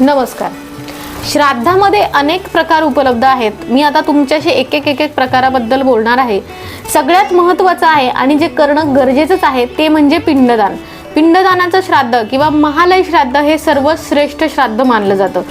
नमस्कार. श्राद्धामध्ये अनेक प्रकार उपलब्ध आहेत. मी आता तुमच्याशी एक एक एक एक प्रकाराबद्दल बोलणार आहे. सगळ्यात महत्त्वाचं आहे आणि जे करणं गरजेचंच आहे ते म्हणजे पिंडदान. पिंडदानाचं श्राद्ध किंवा महालय श्राद्ध हे सर्वश्रेष्ठ श्राद्ध मानलं जातं.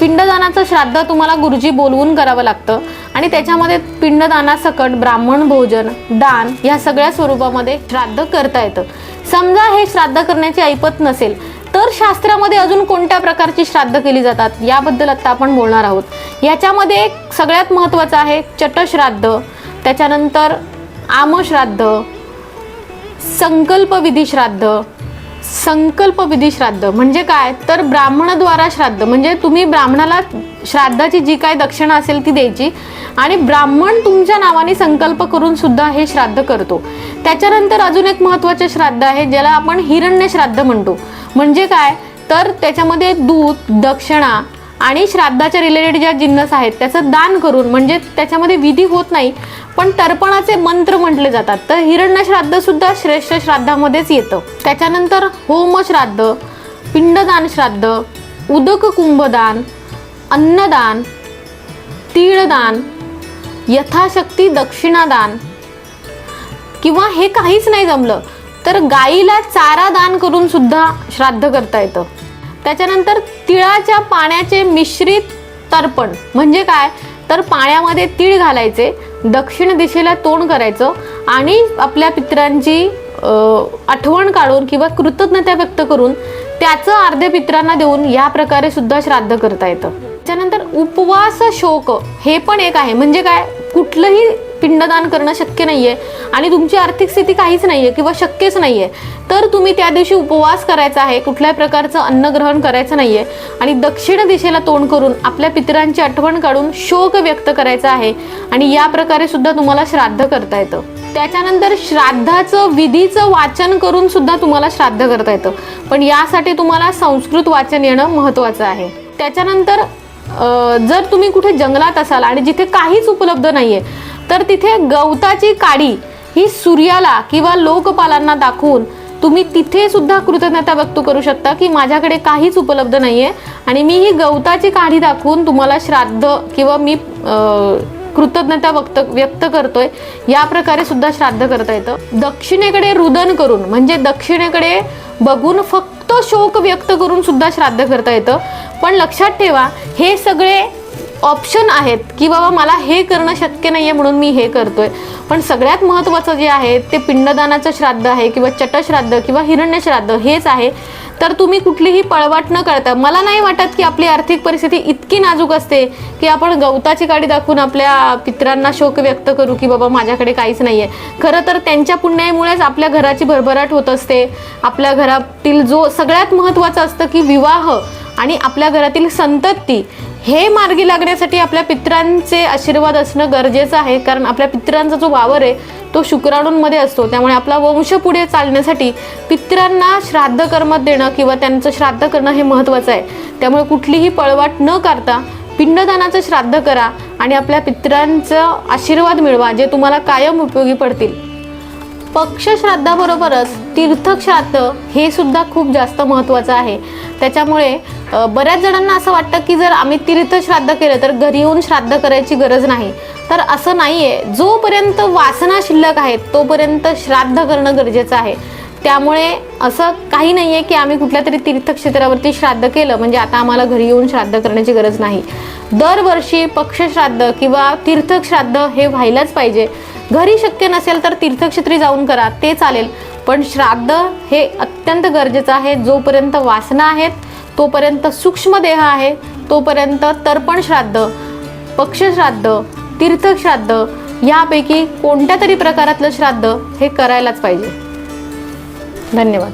पिंडदानाचं श्राद्ध तुम्हाला गुरुजी बोलवून करावं लागतं आणि त्याच्यामध्ये पिंडदानासकट ब्राह्मण भोजन दान या सगळ्या स्वरूपामध्ये श्राद्ध करता येतं. समजा हे श्राद्ध करण्याची ऐपत नसेल तर शास्त्रामध्ये अजून कोणत्या प्रकारची श्राद्ध केली जातात? याबद्दल आता आपण बोलणार आहोत. याच्यामध्ये एक सगळ्यात महत्त्वाचं आहे चटश्राद्ध. त्याच्यानंतर आमश्राद्ध संकल्पविधी श्राद्ध संकल्प विधी श्राद्ध. म्हणजे काय? तर ब्राह्मणाद्वारा श्राद्ध. म्हणजे तुम्ही ब्राह्मणाला श्राद्धाची जी काय दक्षिणा असेल ती द्यायची आणि ब्राह्मण तुमच्या नावाने संकल्प करून सुद्धा हे श्राद्ध करतो. त्याच्यानंतर अजून एक महत्त्वाचे श्राद्ध आहे ज्याला आपण हिरण्य श्राद्ध म्हणतो. म्हणजे काय? तर त्याच्यामध्ये दूध दक्षिणा आणि श्राद्धाच्या रिलेटेड ज्या जिन्नस आहेत त्याचं दान करून म्हणजे त्याच्यामध्ये विधी होत नाही पण तर्पणाचे मंत्र म्हटले जातात. तर हिरण्य श्राद्ध सुद्धा श्रेष्ठ श्राद्धामध्येच येतं. त्याच्यानंतर होम श्राद्ध पिंडदान श्राद्ध उदक कुंभदान अन्नदान तीळदान यथाशक्ती दक्षिणादान किंवा हे काहीच नाही जमलं तर गाईला चारा दान करून सुद्धा श्राद्ध करता येतं. त्याच्यानंतर तिळाच्या पाण्याचे मिश्रित तर्पण. म्हणजे काय? तर पाण्यामध्ये तीळ घालायचे दक्षिण दिशेला तोंड करायचं आणि आपल्या पित्रांची आठवण काढून किंवा कृतज्ञता व्यक्त करून त्याचं अर्ध्या पित्रांना देऊन या प्रकारे सुद्धा श्राद्ध करता येतं. त्याच्यानंतर उपवास शोक हे पण एक आहे. म्हणजे काय? कुठलंही पिंडदान करणं शक्य नाहीये आणि तुमची आर्थिक स्थिती काहीच नाहीये किंवा शक्यच नाहीये. तर तुम्ही त्या दिवशी उपवास करायचा आहे कुठल्याही प्रकारचं अन्न ग्रहण करायचं नाहीये आणि दक्षिण दिशेला तोंड करून आपल्या पितरांची आठवण काढून शोक व्यक्त करायचा आहे आणि या प्रकारे सुद्धा तुम्हाला श्राद्ध करता येतं. त्याच्यानंतर श्राद्धाचं विधीचं वाचन करून सुद्धा तुम्हाला श्राद्ध करता येतं. पण यासाठी तुम्हाला संस्कृत वाचन येणं महत्त्वाचं आहे. त्याच्यानंतर जर तुम्ही कुठे जंगलात असाल आणि जिथे काहीच उपलब्ध नाही आहे तर तिथे गवताची काडी ही सूर्याला किंवा लोकपालांना दाखवून तुम्ही तिथे सुद्धा कृतज्ञता व्यक्त करू शकता की माझ्याकडे काहीच उपलब्ध नाहीये. आणि मी ही गवताची काढी दाखवून तुम्हाला श्राद्ध किंवा मी कृतज्ञता व्यक्त व्यक्त करतोय. या प्रकारे सुद्धा श्राद्ध करता येतं. दक्षिणेकडे रुदन करून म्हणजे दक्षिणेकडे बघून फक्त शोक व्यक्त करून सुद्धा श्राद्ध करता येतं. पण लक्षात ठेवा हे सगळे ऑप्शन आहेत की बाबा मला हे करणं शक्य नाही आहे म्हणून मी हे करतोय. पण सगळ्यात महत्त्वाचं जे आहे ते पिंडदानाचं श्राद्ध आहे किंवा चटश्राद्ध किंवा हिरण्यश्राद्ध हेच आहे. तर तुम्ही कुठलीही पळवाट न करता मला नाही वाटत की आपली आर्थिक परिस्थिती इतकी नाजूक असते की आपण गवताची गाडी दाखवून आपल्या पित्रांना शोक व्यक्त करू की बाबा माझ्याकडे काहीच नाही आहे खरं तर त्यांच्या पुण्यामुळेच आपल्या घराची भरभराट होत असते. आपल्या घरातील जो सगळ्यात महत्त्वाचं असतं की विवाह आणि आपल्या घरातील संतती. हे मार्गी लागण्यासाठी आपल्या पित्रांचे आशीर्वाद असणं गरजेचं आहे. कारण आपल्या पित्रांचा जो वावर आहे तो शुक्राणूंमध्ये असतो. त्यामुळे आपला वंश पुढे चालण्यासाठी पित्रांना श्राद्ध कर्म देणं किंवा त्यांचं श्राद्ध करणं हे महत्त्वाचं आहे. त्यामुळे कुठलीही पळवाट न करता पिंडदानाचं श्राद्ध करा आणि आपल्या पित्रांचा आशीर्वाद मिळवा जे तुम्हाला कायम उपयोगी पडतील. पक्षश्राद्धाबरोबरच तीर्थश्राद्ध हे सुद्धा खूप जास्त महत्त्वाचं आहे. त्याच्यामुळे बऱ्याच जणांना असं वाटतं की जर आम्ही तीर्थश्राद्ध केलं तर घरी येऊन श्राद्ध करायची गरज नाही. तर असं नाही आहे जोपर्यंत वासना शिल्लक आहेत तोपर्यंत श्राद्ध करणं गरजेचं आहे. त्यामुळे असं काही नाही आहे की आम्ही कुठल्या तरी तीर्थक्षेत्रावरती श्राद्ध केलं म्हणजे आता आम्हाला घरी येऊन श्राद्ध करण्याची गरज नाही. दरवर्षी पक्षश्राद्ध किंवा तीर्थश्राद्ध हे व्हायलाच पाहिजे. घरी शक्य नसेल तर तीर्थक्षेत्री जाऊन करा ते चालेल. पण श्राद्ध हे अत्यंत गरजेचं आहे. जोपर्यंत वासना आहेत तोपर्यंत सूक्ष्म देह आहे तोपर्यंत तर्पण श्राद्ध पक्षश्राद्ध तीर्थश्राद्ध यापैकी कोणत्या तरी प्रकारातलं श्राद्ध हे करायलाच पाहिजे. धन्यवाद.